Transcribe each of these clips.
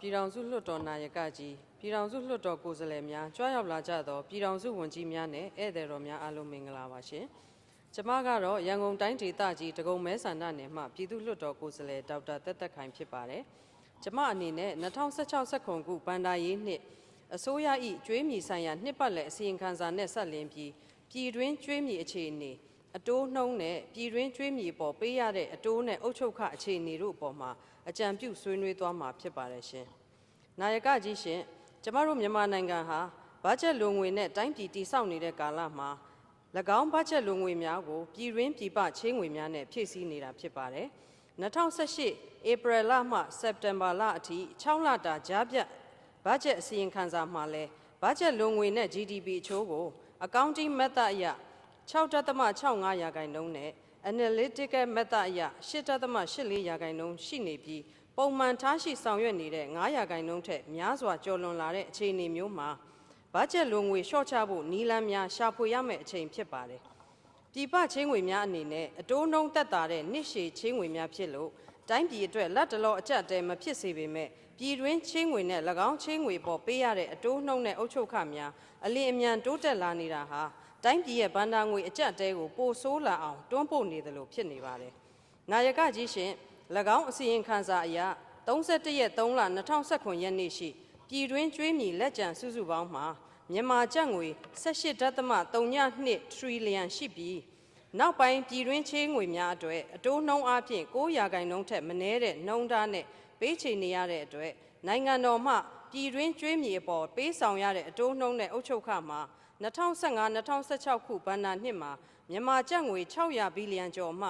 ပြည်ထောင်စုလွှတ်တော်နာယကကြီးပြည်ထောင်စုလွှတ်တော်ကိုယ်စားလှယ်များကြွားရောက်လာကြသောပြည်ထောင်စုဝန်ကြီးများနဲ့ဧည့်သည်တော်များအားလုံးမင်္ဂလာပါရှင်။ကျမကတော့ရန်ကုန်တိုင်းဒေသကြီးတကုံမဲဆန္ဒနယ်မှပြည်သူ့လွှတ်တော်ကိုယ်စားလှယ်ဒေါက်တာတက်တက်ခိုင်ဖြစ်ပါတယ်။ကျမအနေနဲ့2016ဆက်ခွန်ခုဗန္ဒာရေးနှစ်အစိုးရ၏ကျွေးမြီဆိုင်ရာနှစ်ပတ်လည်အစီရင်ခံစာနဲ့ဆက်လင်းပြီးပြည်တွင်းကျွေးမြီအခြေအနေ အတိုးနှုံးနဲ့ပြည်တွင်းကျွေးမြီပေါ်ပေးရတဲ့အတိုးနဲ့အုပ်ချုပ်ခအခြေအနေတို့အပေါ်မှာအကြံပြုဆွေးနွေးသွားမှာဖြစ်ပါတယ်ရှင်။နာယကကြီးရှင်ကျမတို့မြန်မာနိုင်ငံဟာဘတ်ဂျက်လိုငွေနဲ့တိုင်းပြည်တည်ဆောက်နေတဲ့ကာလမှာ၎င်းဘတ်ဂျက်လိုငွေများကိုပြည်တွင်းပြည်ပချေးငွေများနဲ့ဖြည့်ဆည်းနေတာဖြစ်ပါတယ်။2018ဧပြီလမှစက်တင်ဘာလအထိ6လတာကြားပြတ်ဘတ်ဂျက်အစီရင်ခံစာမှာလဲဘတ်ဂျက်လိုငွေနဲ့ GDP အချိုးကို accounting method အရ 6.65ရာခိုင်နှုန်းနဲ့ analytical method အရ8.84ရာခိုင်နှုန်းရှိနေပြီးပုံမှန်ထားရှိဆောင်ရွက်နေတဲ့9ရာခိုင်နှုန်းထက်များစွာကျော်လွန်လာတဲ့အခြေအနေမျိုးမှာဘတ်ဂျက်လိုငွေလျှော့ချဖို့နီလန်းများရှာဖွေရမယ့်အချိန်ဖြစ်ပါတယ်။ပြည်ပချင်းငွေများအနေနဲ့အတိုးနှုံးတက်တာတဲ့နှစ်ရှည်ချင်းငွေများဖြစ်လို့တိုင်းပြည်အတွက်လက်တလောအကြက်တဲမဖြစ်စေပေမဲ့ပြည်တွင်းချင်းငွေနဲ့၎င်းချင်းငွေပေါ်ပေးရတဲ့အတိုးနှုံးနဲ့အုပ်ချုပ်ခများအလင်းအမြန်တိုးတက်လာနေတာဟာ တိုင်းပြည်ရဲ့ဗန္ဒာငွေအကြက်တဲကိုပိုဆိုးလာအောင်တွန်းပို့နေတယ်လို့ဖြစ်နေပါတယ်။နာယကကြီးရှင်၎င်းအစီရင်ခံစာအရ31ရက်3လ2019ရက်နေ့ရှိပြည်တွင်းကျွေးမြီလက်ကျန်စုစုပေါင်းမှာမြန်မာကျပ်ငွေ18.32ထရီလီယံရှိပြီးနောက်ပိုင်းပြည်တွင်းချေးငွေများအတွက်အတိုးနှုံးအပြင်9ရာခိုင်နှုန်းထက်မနည်းတဲ့နှုံးသားနဲ့ပေးချေနေရတဲ့အတွက်နိုင်ငံတော်မှ ပြည်တွင်းကျွေးမြေအပေါ်ပေးဆောင်ရတဲ့အတိုးနှုံးနဲ့အုပ်ချုပ်ခမှာ2015-2016ခုဘဏ္ဍာနှစ်မှာမြန်မာကျပ်ငွေ600ဘီလီယံကျော်မှ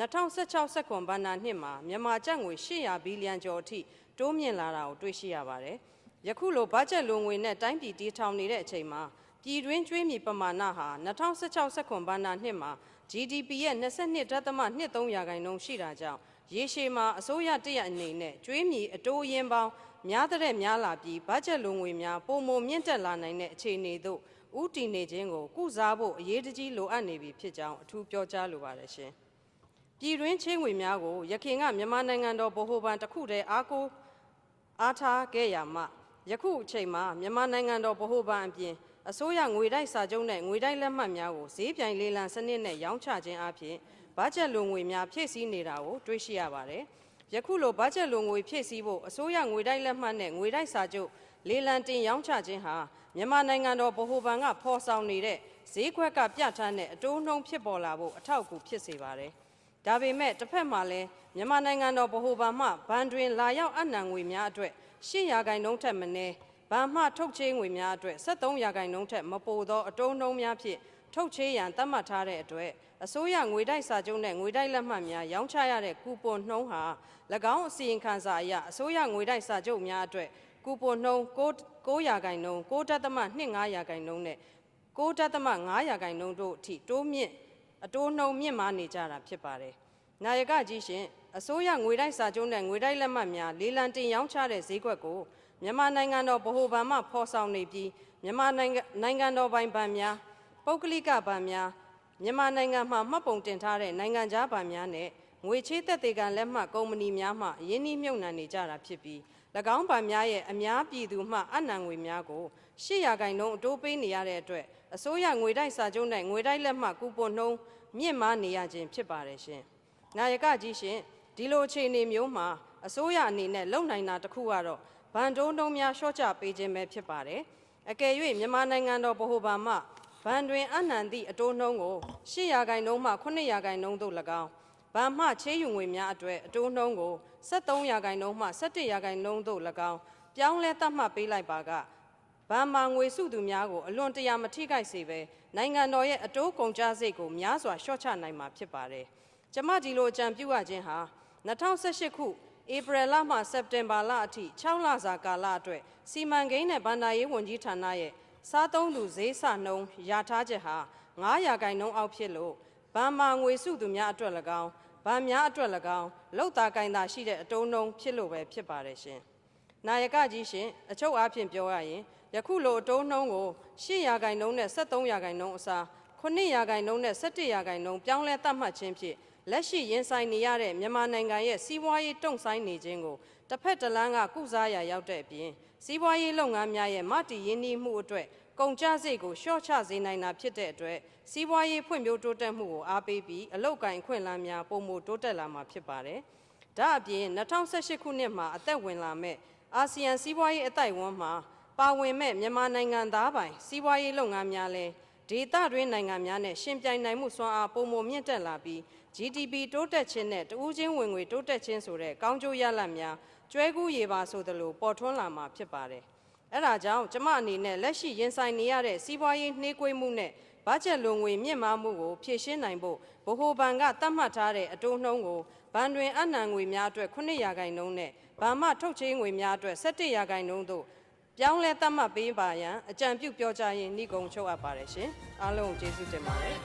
2016ဆက်ခွန်ဘဏ္ဍာနှစ်မှာမြန်မာကျပ်ငွေ800ဘီလီယံကျော်အထိတိုးမြင့်လာတာကိုတွေ့ရှိရပါတယ်။ယခုလိုဘတ်ဂျက်လိုငွေနဲ့တိုင်းပြည်တည်ထောင်နေတဲ့အချိန်မှာပြည်တွင်းကျွေးမြေပမာဏဟာ2016ဆက်ခွန်ဘဏ္ဍာနှစ်မှာ GDP ရဲ့22.23ရာခိုင်နှုန်းရှိတာကြောင့် ရေရှည်မှာအစိုးရတရက်အနေနဲ့ကျွေးမြေအတိုးရင်းပေါင်းများတဲ့များလာပြီးဘတ်ဂျက်လိုငွေများပုံမမြင့်တက်လာနိုင်တဲ့အခြေအနေသို့ဥတည်နေခြင်းကိုကုစားဖို့အရေးတကြီးလိုအပ်နေပြီဖြစ်ကြောင်းအထူးပြောကြားလိုပါတယ်ရှင်။ပြည်တွင်းချင်းငွေများကိုရခိုင်ကမြန်မာနိုင်ငံတော်ဗဟိုဘဏ်တစ်ခုတည်းအားကိုအားထားခဲ့ရမှယခုအချိန်မှာမြန်မာနိုင်ငံတော်ဗဟိုဘဏ်အပြင်အစိုးရငွေတိုက်စာချုပ်နဲ့ငွေတိုက်လက်မှတ်များကိုဈေးပြိုင်လေးလံစနစ်နဲ့ရောင်းချခြင်းအပြင် ဘတ်ဂျက်လိုငွေများဖြည့်ဆည်းနေတာကိုတွေ့ရှိရပါတယ်။ယခုလိုဘတ်ဂျက်လိုငွေဖြည့်ဆည်းဖို့အစိုးရငွေတိုက်လက်မှတ်နဲ့ငွေတိုက်စာချုပ်လေးလံတင်ရောင်းချခြင်းဟာမြန်မာနိုင်ငံတော်ဗဟိုဘဏ်ကဖော်ဆောင်နေတဲ့ဈေးကွက်ကပြဋ္ဌာန်းတဲ့အတိုးနှုံဖြစ်ပေါ်လာဖို့အထောက်အကူဖြစ်စေပါတယ်။ဒါပေမဲ့တစ်ဖက်မှာလည်းမြန်မာနိုင်ငံတော်ဗဟိုဘဏ်မှဘဏ်တွင်လာရောက်အနှံငွေများအတွက်8ရာခိုင်နှုန်းထက်မနည်းဗန်မှထုတ်ချေးငွေများအတွက်73ရာခိုင်နှုန်းထက်မပိုသောအတုံးနှုံးများဖြင့် ထုတ်ချေးရန်သတ်မှတ်ထားတဲ့အတွက်အစိုးရငွေတိုက်စာချုပ်နဲ့ငွေတိုက်လက်မှတ်များရောင်းချရတဲ့ကူပွန်နှုံးဟာ၎င်းအစီရင်ခံစာအရအစိုးရငွေတိုက်စာချုပ်များအတွက်ကူပွန်နှုံး9ရာခိုင်နှုန်း9.25ရာခိုင်နှုန်းနဲ့9.5ရာခိုင်နှုန်းတို့အထိတိုးမြင့်အတိုးနှုံးမြင့်မားနေကြတာဖြစ်ပါတယ်။နာယကကြီးရှင်အစိုးရငွေတိုက်စာချုပ်နဲ့ငွေတိုက်လက်မှတ်များလေးလံတင်ရောင်းချတဲ့ဈေးကွက်ကိုမြန်မာနိုင်ငံတော်ဗဟိုဘဏ်မှဖော်ဆောင်နေပြီးမြန်မာနိုင်ငံနိုင်ငံတော်ပိုင်ဘဏ်များ ပုဂ္ဂလိကဘဏ်များမြန်မာနိုင်ငံမှာမှတ်ပုံတင်ထားတဲ့နိုင်ငံခြားဘဏ်များနဲ့ငွေချေးသက်သေခံလက်မှတ်ကုမ္ပဏီများမှယင်းနှိမ့်မြုပ်နှံနေကြတာဖြစ်ပြီး၎င်းဗန်များရဲ့အများပြည်သူမှအနံငွေများကို8ရာခိုင်နှုန်းအတိုးပေးနေရတဲ့အတွက်အစိုးရငွေတိုက်စာချုပ်နဲ့ငွေတိုက်လက်မှတ်ကူပွန်နှုန်းမြင့်မားနေရခြင်းဖြစ်ပါတယ်ရှင်။နာယကကြီးရှင်ဒီလိုအခြေအနေမျိုးမှာအစိုးရအနေနဲ့လုံနိုင်တာတစ်ခုကတော့ဗန်တုံးတုံးများရှော့ချပေးခြင်းပဲဖြစ်ပါတယ်။အကယ်၍မြန်မာနိုင်ငံတော်ဗဟိုဘဏ်မှ ဗန်တွင်အနှံသည့်အတိုးနှုံးကို8ရာခိုင်နှုန်းမှ9ရာခိုင်နှုန်းသို့၎င်းဗန်မှချေးယူငွေများအတွက်အတိုးနှုန်းကို73ရာခိုင်နှုန်းမှ17ရာခိုင်နှုန်းသို့၎င်းပြောင်းလဲသတ်မှတ်ပေးလိုက်ပါကဗန်မာငွေစုသူများကိုအလွန်တရာမထိခိုက်စေဘဲနိုင်ငံတော်ရဲ့အတိုးကုန်ကျစရိတ်ကိုများစွာလျှော့ချနိုင်မှာဖြစ်ပါတယ်။ကျမဒီလိုအကြံပြုရခြင်းဟာ2018ခုဧပြီလမှစက်တင်ဘာလအထိ6လစာကာလအတွက်စီမံကိန်းနဲ့ဗန္ဒာရေးဝန်ကြီးဌာနရဲ့ စားသုံးသူဈေးဆနှုန်းရထားချက်ဟာ9ရာခိုင်နှုန်းအောက်ဖြစ်လို့ဗန်မာငွေစုသူများအတွက်၎င်းဗန်များအတွက်၎င်းလောက်တာကင်တာရှိတဲ့အတုံးနှုံဖြစ်လို့ပဲဖြစ်ပါတယ်ရှင်။နာယကကြီးရှင်အချုပ်အားဖြင့်ပြောရရင်ယခုလိုအတုံးနှုံကို8ရာခိုင်နှုန်းနဲ့73ရာခိုင်နှုန်းအစား9ရာခိုင်နှုန်းနဲ့17ရာခိုင်နှုန်းပြောင်းလဲသတ်မှတ်ခြင်းဖြင့် လက်ရှိရင်ဆိုင်နေရတဲ့မြန်မာနိုင်ငံရဲ့စီးပွားရေးတုံ့ဆိုင်နေခြင်းကိုတစ်ဖက်တစ်လမ်းကကုစားရရောက်တဲ့အပြင်စီးပွားရေးလုပ်ငန်းများရဲ့မတည်ရင်းနှီးမှုအတွက်ကုန်ကျစရိတ်ကိုလျှော့ချစေနိုင်တာဖြစ်တဲ့အတွက်စီးပွားရေးဖွံ့ဖြိုးတိုးတက်မှုကိုအားပေးပြီးအလောက်ကိုင်အခွင့်အလမ်းများပုံမှုတိုးတက်လာမှာဖြစ်ပါတယ်။ဒါအပြင်2018ခုနှစ်မှာအသက်ဝင်လာမဲ့အာဆီယံစီးပွားရေးအတိုက်အဝန်းမှာပါဝင်မဲ့မြန်မာနိုင်ငံသားပိုင်စီးပွားရေးလုပ်ငန်းများလဲ ဒေသတွင်းနိုင်ငံများနဲ့ရှင်ပြိုင်နိုင်မှုစွမ်းအားပုံမမြင့်တက်လာပြီး GDP တိုးတက်ခြင်းနဲ့တဦးချင်းဝင်ငွေတိုးတက်ခြင်းဆိုတဲ့ကောင်းကျိုးရလဒ်များကျွဲကူးရေပါဆိုသလိုပေါ်ထွန်းလာမှာဖြစ်ပါတယ်။အဲဒါကြောင့်ကျမအနေနဲ့လက်ရှိရင်ဆိုင်နေရတဲ့စီးပွားရေးနှေးကွေးမှုနဲ့ဘတ်ဂျက်လုံငွေမြင့်မားမှုကိုဖြည့်ရှင်းနိုင်ဖို့ဗဟိုဘဏ်ကသတ်မှတ်ထားတဲ့အတိုးနှုန်းကိုဘဏ်တွင်အနှံငွေများအတွက်9ရာခိုင်နှုန်းနဲ့ဗန်မထုတ်ချေးငွေများအတွက်17ရာခိုင်နှုန်းတို့ ပြောင်းလဲသတ်မှတ်ပေးပါရန်အကြံပြုပြောကြားရင်းနှီးကုံချုပ်အပ်ပါတယ်ရှင်အားလုံးကိုကျေးဇူးတင်ပါတယ်